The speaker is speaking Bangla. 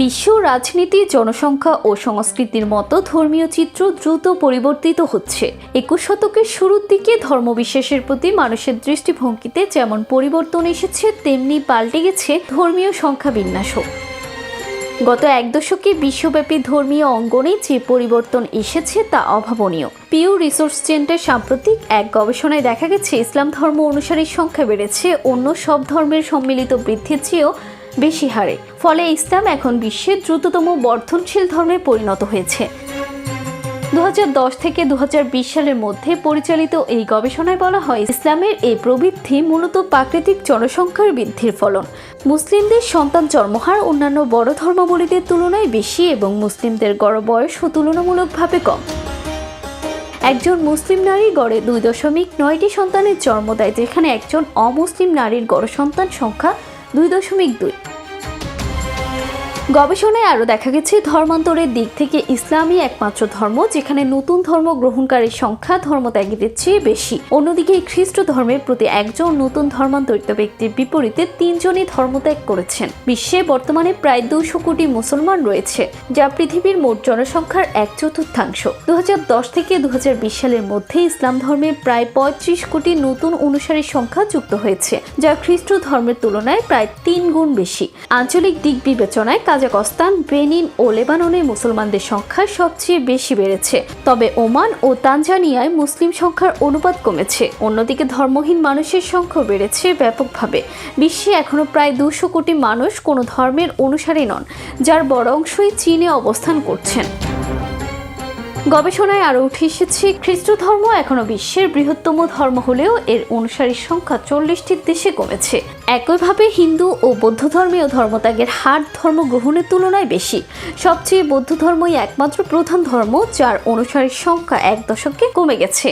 বিশ্ব রাজনীতি, জনসংখ্যা ও সংস্কৃতির মতো ধর্মীয় চিত্র দ্রুত পরিবর্তিত হচ্ছে। একুশ শতকের শুরুর দিকে ধর্মবিশ্বাসের প্রতি মানুষের দৃষ্টিভঙ্গিতে যেমন পরিবর্তন এসেছে, তেমনি পাল্টে গেছে ধর্মীয় সংখ্যা বিন্যাসও গত এক দশকে বিশ্বব্যাপী ধর্মীয় অঙ্গনে যে পরিবর্তন এসেছে তা অভাবনীয়। পিউ রিসোর্স সেন্টার সাম্প্রতিক এক গবেষণায় দেখা গেছে, ইসলাম ধর্ম অনুসারীর সংখ্যা বেড়েছে, অন্য সব ধর্মের সম্মিলিত বৃদ্ধির চেয়েও বেশি হারে। ফলে ইসলাম এখন বিশ্বের দ্রুততম বর্ধনশীল ধর্মে পরিণত হয়েছে। দু হাজার দশ থেকে দু হাজার বিশ সালের মধ্যে পরিচালিত এই গবেষণায় বলা হয়, ইসলামের এই প্রবৃদ্ধি মূলত প্রাকৃতিক জনসংখ্যার বৃদ্ধির ফলন। মুসলিমদের সন্তান জন্মহার অন্যান্য বড় ধর্মাবলীদের তুলনায় বেশি এবং মুসলিমদের গড় বয়সও তুলনামূলকভাবে কম। একজন মুসলিম নারী গড়ে দুই দশমিক নয়টি সন্তানের জন্ম দেয়, যেখানে একজন অমুসলিম নারীর গড় সন্তান সংখ্যা দুই দশমিক দুই। গবেষণায় আরও দেখা গেছে, ধর্মান্তরের দিক থেকে ইসলামই একমাত্র ধর্ম, যেখানে নতুন ধর্ম গ্রহণকারীর সংখ্যা ধর্মত্যাগীদের চেয়ে বেশি। অন্যদিকে খ্রিস্ট ধর্মের প্রতি একজন নতুন ধর্মান্তরিত ব্যক্তির বিপরীতে তিনজনই ধর্মত্যাগ করেছেন। বিশ্বে বর্তমানে প্রায় দুশো কোটি মুসলমান রয়েছে, যা পৃথিবীর মোট জনসংখ্যার এক চতুর্থাংশ। দু হাজার দশ থেকে দু হাজার বিশ সালের মধ্যে ইসলাম ধর্মে প্রায় পঁয়ত্রিশ কোটি নতুন অনুসারীর সংখ্যা যুক্ত হয়েছে, যা খ্রিস্ট ধর্মের তুলনায় প্রায় তিন গুণ বেশি। আঞ্চলিক দিক বিবেচনায় কাজাকস্তান বেনিন ও লেবাননে মুসলমানদের সংখ্যা সবচেয়ে বেশি বেড়েছে। তবে ওমান ও তানজানিয়ায় মুসলিম সংখ্যার অনুপাত কমেছে। অন্যদিকে ধর্মহীন মানুষের সংখ্যা বেড়েছে ব্যাপকভাবে। বিশ্বে এখনও প্রায় দুশো কোটি মানুষ কোনো ধর্মের অনুসারী নন, যার বড় অংশই চীনে অবস্থান করছেন। গবেষণায় আরও উঠে এসেছে, খ্রিস্ট ধর্ম এখনও বিশ্বের বৃহত্তম ধর্ম হলেও এর অনুসারীর সংখ্যা চল্লিশটির দেশে কমেছে। একইভাবে হিন্দু ও বৌদ্ধ ধর্মীয় ধর্মত্যাগের হার ধর্ম গ্রহণের তুলনায় বেশি। সবচেয়ে বৌদ্ধ ধর্মই একমাত্র প্রধান ধর্ম, যার অনুসারীর সংখ্যা এক দশকে কমে গেছে।